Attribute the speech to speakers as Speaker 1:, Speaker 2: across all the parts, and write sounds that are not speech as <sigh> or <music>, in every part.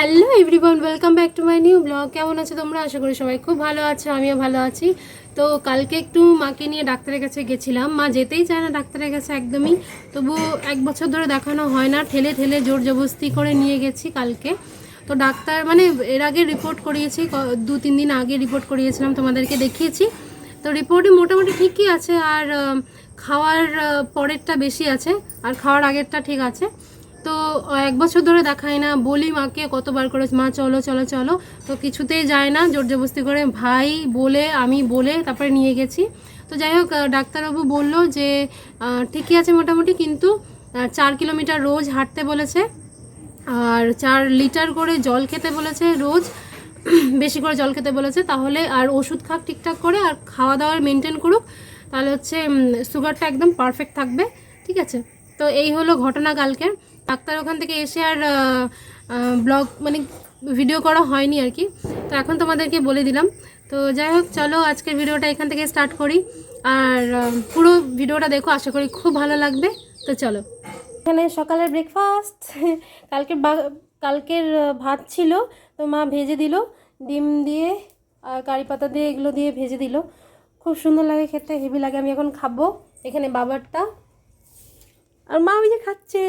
Speaker 1: Hello everyone welcome back to my new blog কেমন আছো তোমরা? আশা করি সবাই খুব ভালো আছো, আমিও ভালো আছি। তো কালকে একটু মাকে নিয়ে ডাক্তারের কাছে গেছিলাম। মা যেতেই চায় না ডাক্তারের কাছে একদমই। তবু এক বছর ধরে দেখানো হয় না। ঠেলে ঠেলে জোর জবস্তি করে নিয়ে গেছি কালকে। তো ডাক্তার মানে এর আগে রিপোর্ট করিয়েছি দু, তিন দিন আগে রিপোর্ট করিয়েছিলাম, তোমাদেরকে দেখিয়েছি। তো রিপোর্টে মোটামুটি ঠিকই আছে। আর খাওয়ার পরেরটা বেশি আছে। আর খাওয়ার আগেরটা ঠিক আছে। তো, এক বছর ধরে দেখাই না। বলি মাকে কতবার করে, মা, চলো চলো চলো। তো কিছুতেই যায় না, জোর জবস্তি করে, ভাই, বলে, আমি বলে তারপরে নিয়ে গেছি। তো যাই হোক ডাক্তারবাবু বলল যে ঠিকই আছে মোটামুটি, কিন্তু চার কিলোমিটার রোজ হাঁটতে বলেছে, আর চার লিটার করে জল খেতে বলেছে রোজ। <clears throat> বেশি করে জল খেতে বলেছে, তাহলে আর ওষুধ খাক, ঠিকঠাক করে, আর খাওয়া দাওয়ার মেনটেন করুক। তাহলে হচ্ছে সুগারটা একদম পারফেক্ট থাকবে, ঠিক আছে? তো এই হলো ঘটনা কালকে ডাক্তার ওখান থেকে এসে আর ব্লগ মানে ভিডিও করা হয়নি আর কি। তো এখন তোমাদেরকে বলে দিলাম। তো যাই হোক, চলো আজকের ভিডিওটা এখান থেকে স্টার্ট করি। আর পুরো ভিডিওটা দেখো, আশা করি খুব ভালো লাগবে। তো চলো। এখানে সকালের ব্রেকফাস্ট <laughs> কালকের বা- কালকের ভাত ছিল, তো মা ভেজে দিল। ডিম দিয়ে আর কারি পাতা দিয়ে এগুলো দিয়ে ভেজে দিল। খুব সুন্দর লাগে, খেতে হেভি লাগে। আমি এখন খাব। এখানে বাবারটা আর মা ওই যে খাচ্ছে।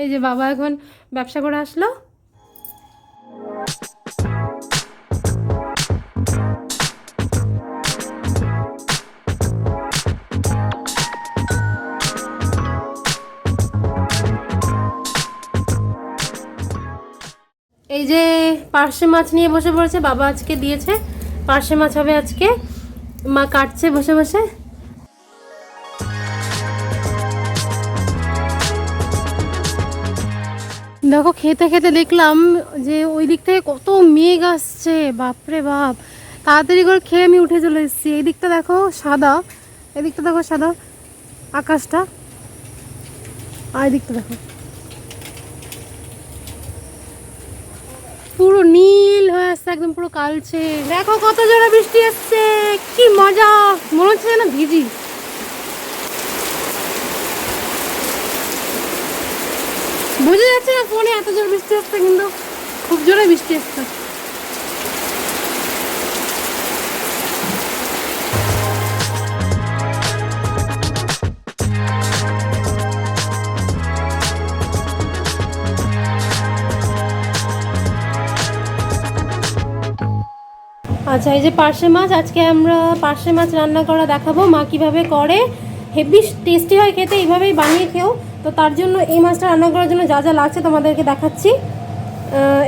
Speaker 1: এই যে বাবা এখন ব্যবসা করে আসলো। এই যে পার্শে মাছ নিয়ে বসে পড়েছে, বাবা আজকে দিয়েছে। পার্শে মাছ হবে আজকে। মা কাটছে বসে বসে। দেখো, খেতে খেতে দেখলাম যে ওই দিক থেকে কত মেঘ আসছে, বাপরে বাপ। তাড়াতাড়ি করে খেয়ে আমি উঠে চলে এসেছি। এই দিকটা দেখো, সাদা। এদিকটা দেখো, সাদা। আকাশটা। আর এদিকটা দেখো। পুরো নীল হয়ে আসছে, একদম পুরো কালচে। দেখো কত জোরে বৃষ্টি আসছে, কি মজা। মনে হচ্ছে যেন ভিজি। বোঝা যাচ্ছে না ফোনে এত জোরে বৃষ্টি আসছে কিন্তু খুব জোরে বৃষ্টি আসছে আচ্ছা এই যে পার্শে মাছ, আজকে আমরা পার্শে মাছ রান্না করা দেখাবো। মা কীভাবে করে? হেভি টেস্টি হয় খেতে, এইভাবেই বানিয়ে খেও। তো তার জন্য এই মাছটা রান্না করার জন্য যা যা লাগছে তোমাদেরকে দেখাচ্ছি।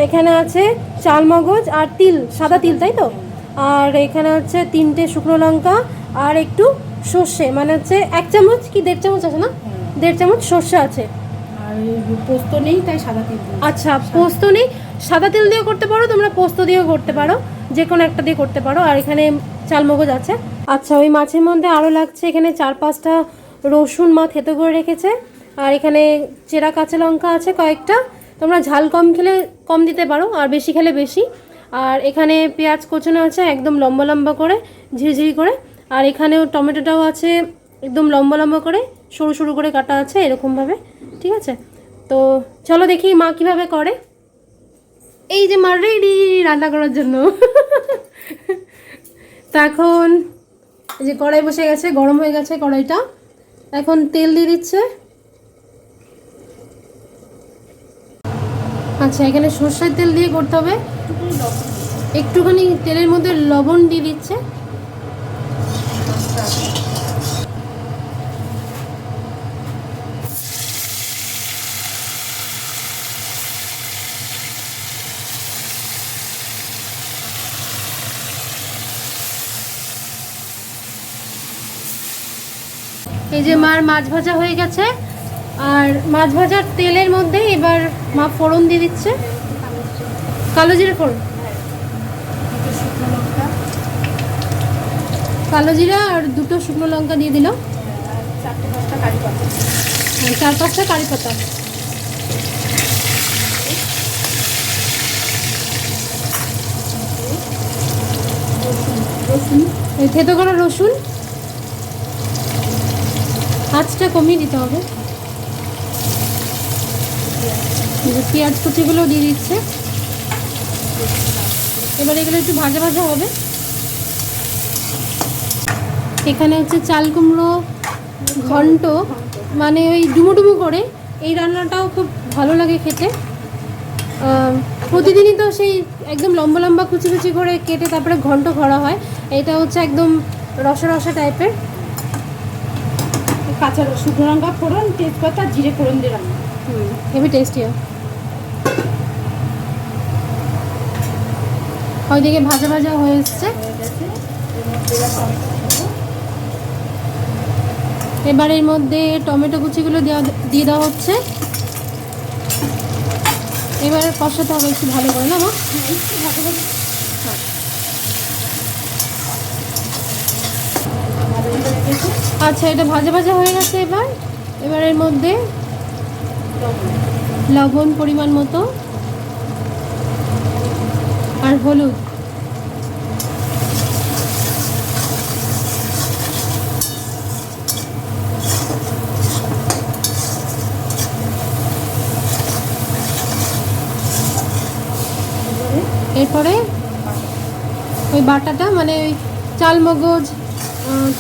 Speaker 1: এখানে আছে চাল মগজ আর তিল সাদা তিল তাই তো? আর এখানে হচ্ছে তিনটে শুকনো লঙ্কা আর একটু সর্ষে মানে হচ্ছে এক চামচ কি দেড় চামচ আছে না? দেড় চামচ সর্ষে আছে।
Speaker 2: আর পোস্ত নেই তাই সাদা তিল
Speaker 1: আচ্ছা পোস্ত নেই। সাদা তেল দিয়েও করতে পারো তোমরা পোস্ত দিয়েও করতে পারো যে কোনো একটা দিয়ে করতে পারো। আর এখানে চালমগজ আছে। আচ্ছা ওই মাছের মধ্যে আরও লাগছে এখানে চার পাঁচটা রসুন মা থেতো করে রেখেছে। আর এখানে চেরা কাঁচা লঙ্কা আছে কয়েকটা। তোমরা ঝাল কম খেলে কম দিতে পারো, আর বেশি খেলে বেশি। আর এখানে পেঁয়াজ কোচানো আছে একদম লম্বা লম্বা করে, ঝিরিঝিরি করে। আর এখানেও টমেটোটাও আছে একদম লম্বা লম্বা করে, সরু সরু করে কাটা আছে এরকমভাবে, ঠিক আছে? তো চলো দেখি মা কীভাবে করে। এই যে মা রেডি রান্না করার জন্য। তো এখন এই যে কড়াই বসে গেছে, গরম হয়ে গেছে কড়াইটা। এখন তেল দিয়ে দিচ্ছে। আচ্ছা এখানে সর্ষের তেল দিয়ে করতে হবে। একটুখানি তেলের মধ্যে লবণ দিয়ে দিচ্ছে। এই যে মার মাছ ভাজা হয়ে গেছে। আর মাছ ভাজার তেলের মধ্যে এবার মা ফোড়ন দিয়ে দিচ্ছে। কালো জিরে ফোড়ন। কালো জিরা আর দুটো শুকনো লঙ্কা দিয়ে দিল চার পাঁচটা কারি পাতা। এই থেতো করা রসুন। আঁচটা কমিয়ে দিতে হবে।
Speaker 2: পেঁয়াজ
Speaker 1: কুচিগুলো দিয়ে দিচ্ছে। এবার এগুলো একটু ভাজা ভাজা হবে। এখানে হচ্ছে চাল কুমড়ো ঘন্ট মানে ওই ডুমো ডুমো করে। এই রান্নাটাও খুব ভালো লাগে খেতে। প্রতিদিনই তো সেই একদম লম্বা লম্বা কুচি কুচি করে কেটে তারপরে ঘন্ট করা হয়। এটা হচ্ছে একদম রসা রসা টাইপের।
Speaker 2: কাঁচা শুকনো লঙ্কা ফোড়ন তেজপাতা জিরে ফোড়ন দিয়ে রান্না।
Speaker 1: হেভি টেস্টি হয়। ওইদিকে ভাজা ভাজা হয়ে এসছে।
Speaker 2: এবার
Speaker 1: এর মধ্যে টমেটো কুচিগুলো দেওয়া দিয়ে দেওয়া হচ্ছে। এবার কষাতে হবে একটু ভালো করে, না আচ্ছা এটা ভাজা ভাজা হয়ে গেছে এবার। এবার এর মধ্যে।
Speaker 2: লবণ
Speaker 1: পরিমাণ মতো আর হলুদ। এরপরে ওই বাটাটা মানে ওই চাল মগজ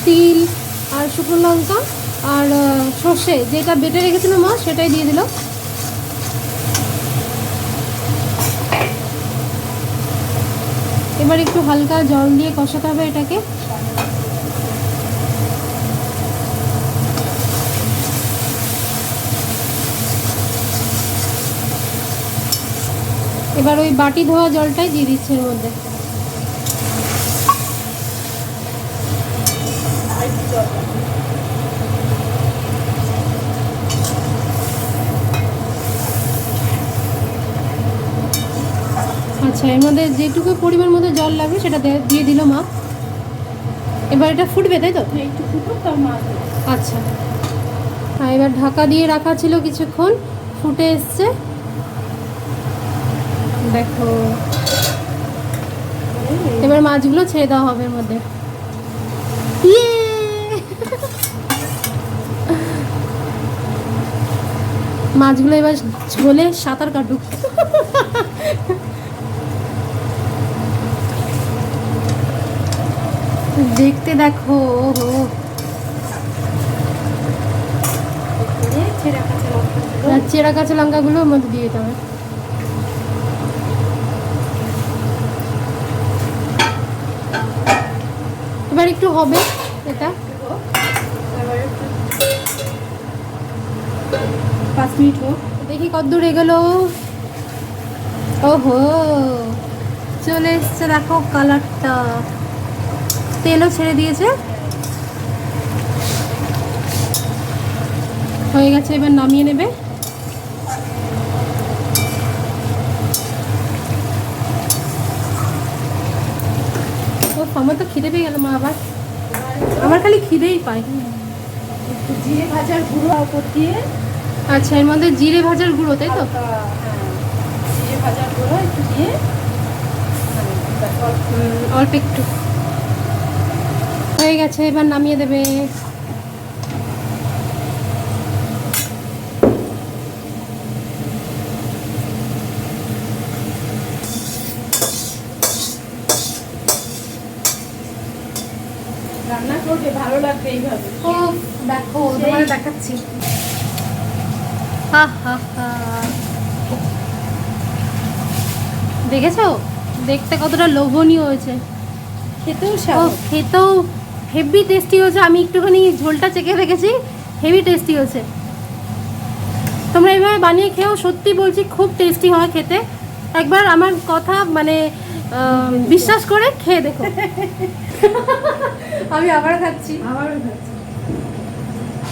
Speaker 1: তিল আর শুকনো লঙ্কা আর সর্ষে, যেটা বেটে রেখেছিল মা, সেটাই দিয়ে দিল। এবার একটু হালকা জল দিয়ে কষাতে হবে এটাকে। এবার ওই বাটি ধোয়া জলটাই দিয়ে দিচ্ছে এর মধ্যে। আচ্ছা এর মধ্যে যেটুকু পরিমাণ মতো জল লাগবে সেটা দিয়ে দিল মা। এবার এটা ফুটবে তাই তো?
Speaker 2: হ্যাঁ, একটু তার
Speaker 1: আচ্ছা। আর এবার ঢাকা দিয়ে রাখা ছিল কিছুক্ষণ ফুটে এসছে। দেখো।
Speaker 2: এবার
Speaker 1: মাছগুলো ছেড়ে দেওয়া হবে এর মধ্যে। ইয়ে! মাছগুলো এবার ঝোলে সাঁতার কাটুক। দেখতে দেখো। চেরা কাঁচা লঙ্কাগুলো ওর মধ্যে দিয়ে দিতে হবে। এবার একটু হবে এটা।
Speaker 2: পাঁচ মিনিট হোক।
Speaker 1: দেখি কত কদ্দূর এগোলো। ওহো চলে এসছে দেখো কালারটা তেলও ছেড়ে দিয়েছে। হয়ে গেছে এবার নামিয়ে নেবে। ও আমার তো খিদে পেয়ে গেল মা আবার। আমার খালি খিদেই পায়।
Speaker 2: জিরে ভাজার গুঁড়ো উপর দিয়ে।
Speaker 1: আচ্ছা এর মধ্যে জিরে ভাজার গুঁড়ো তাই তো?
Speaker 2: হ্যাঁ, জিরে ভাজার গুঁড়ো একটু দিয়ে। অল্প
Speaker 1: একটু। হয়ে গেছে এবার নামিয়ে দেবে।
Speaker 2: রান্না করবে ভালো লাগবে এইভাবে।
Speaker 1: ও দেখো তোমার দেখাচ্ছি। হা হা হা। দেখেছ? দেখতে কতটা লোভনীয় হয়েছে।
Speaker 2: খেতেও
Speaker 1: খেতেও হেভি টেস্টি হয়েছে। আমি একটুখানি ঝোলটা চেখে রেখেছি হেভি টেস্টি হয়েছে। তোমরা এইভাবে বানিয়ে খেয়েও সত্যি বলছি খুব টেস্টি হয় খেতে। একবার আমার কথা মানে বিশ্বাস করে খেয়ে দেখো। আমি আবার খাচ্ছি।
Speaker 2: আমারও খাচ্ছি।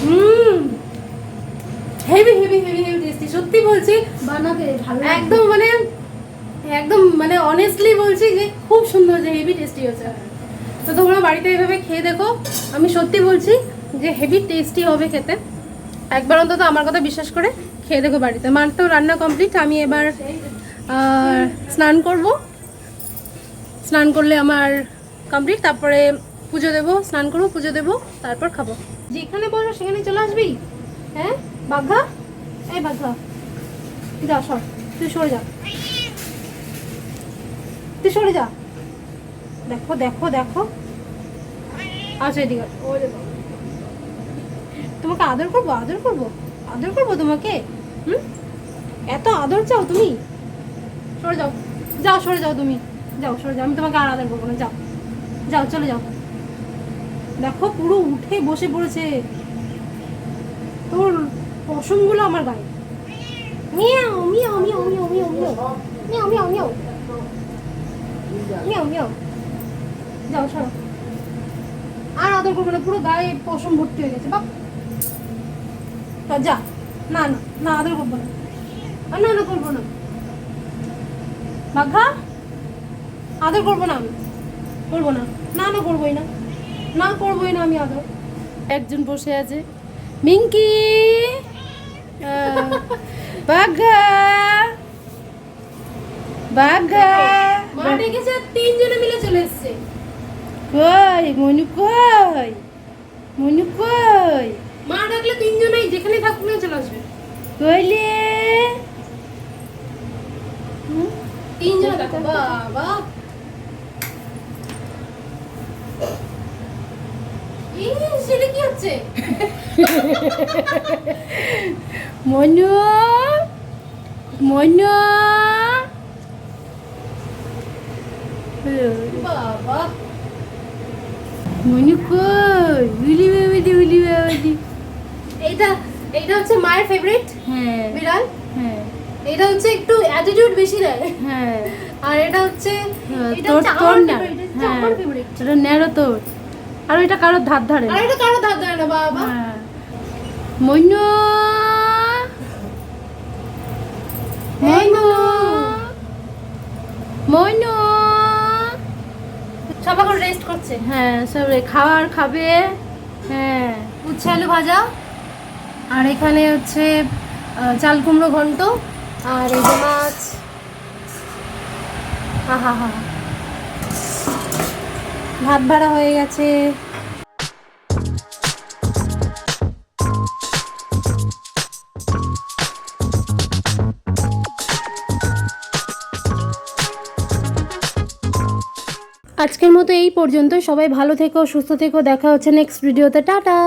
Speaker 1: হুম। Heavy heavy heavy heavy tasty সত্যি বলছি
Speaker 2: বানাবে ভালো
Speaker 1: একদম মানে একদম মানে অনেস্টলি বলছি যে খুব সুন্দর যে হেভি টেস্টি হয়েছে। তো তোমরা বাড়িতে এইভাবে খেয়ে দেখো। আমি সত্যি বলছি যে হেভি টেস্টি হবে খেতে। একবার অন্তত আমার কথা বিশ্বাস করে খেয়ে দেখো বাড়িতে। মার তো রান্না কমপ্লিট আমি এবার স্নান করব। স্নান করলে আমার কমপ্লিট তারপরে পুজো দেবো, স্নান করব, পুজো দেবো, তারপর খাব। যেখানে বলো সেখানে চলে আসবি? হ্যাঁ? বাঘা? এই বাঘা। যা, সর। তুই সরে যা। তুই সরে যা। দেখো দেখো দেখো। আচ্ছা এদিকে। তোমাকে আদর করব আদর করব? আদর করব তোমাকে? হুম? এত আদর চাও তুমি? সরে যাও। যাও, সরে যাও তুমি। যাও, সরে যাও। আমি তোমাকে আর আদর করব না। যাও। যাও, চলে যাও। দেখো, পুরো উঠে বসে পড়েছে। তোর পশমগুলো আমার গায়ে। মিয়াও মিয়াও মিয়াও মিয়াও মিয়াও মিয়াও। মিয়াও মিয়াও মিয়াও। মিয়াও মিয়াও। যাও আর আদর না, পুরো গায়ে পশম ভর্তি হয়ে গেছে তা যা, না না না, আদর করব না। আর না না, করব না। বাঘা, আদর করব না আমি। করব না। না না, করবোই না। না, করবোই না আমি আদর। একজন বসে আছে। মিঙ্কি! বাঘা! বাঘা! মা ডেকেছে, তিনজনে মিলে চলে এসছে। কই মনু কই? মনু কই? মা ডাকলে তিনজনেই যেখানে থাকুক না চলে আসবে। কইলে? তিনজনে দেখো বাবা। সেটা কি হচ্ছে? মনু? মনু? বাবা। মনু কই উলি বাবাদি উলি বাবাদি এইটা এইটা হচ্ছে মায়ের ফেভারিট
Speaker 2: হ্যাঁ।
Speaker 1: বিড়াল?
Speaker 2: হ্যাঁ।
Speaker 1: এটা হচ্ছে একটু অ্যাটিটিউড বেশি দেয়
Speaker 2: হ্যাঁ।
Speaker 1: আর এটা হচ্ছে এটা হচ্ছে আমার এটা
Speaker 2: হ্যাঁ।
Speaker 1: আমার favorite।
Speaker 2: এটা ন্যারো তোর। আর ওইটা কারোর ধার ধারে
Speaker 1: আর এটা ধার দেয় না বাবা।
Speaker 2: হ্যাঁ। মনু মনু মনু
Speaker 1: সব এখন রেস্ট করছে।
Speaker 2: হ্যাঁ সব রে খাবার খাবে। হ্যাঁ।
Speaker 1: উচ্ছে আলু ভাজা। আর এখানে হচ্ছে চাল কুমড়ো ঘন্ট। আর এই যে মাছ। হা হা। ভাত ভাড়া হয়ে গেছে। আজকের মতো এই পর্যন্ত। সবাই ভালো থেকো সুস্থ থেকো। দেখা হচ্ছে নেক্সট ভিডিওতে টাটা!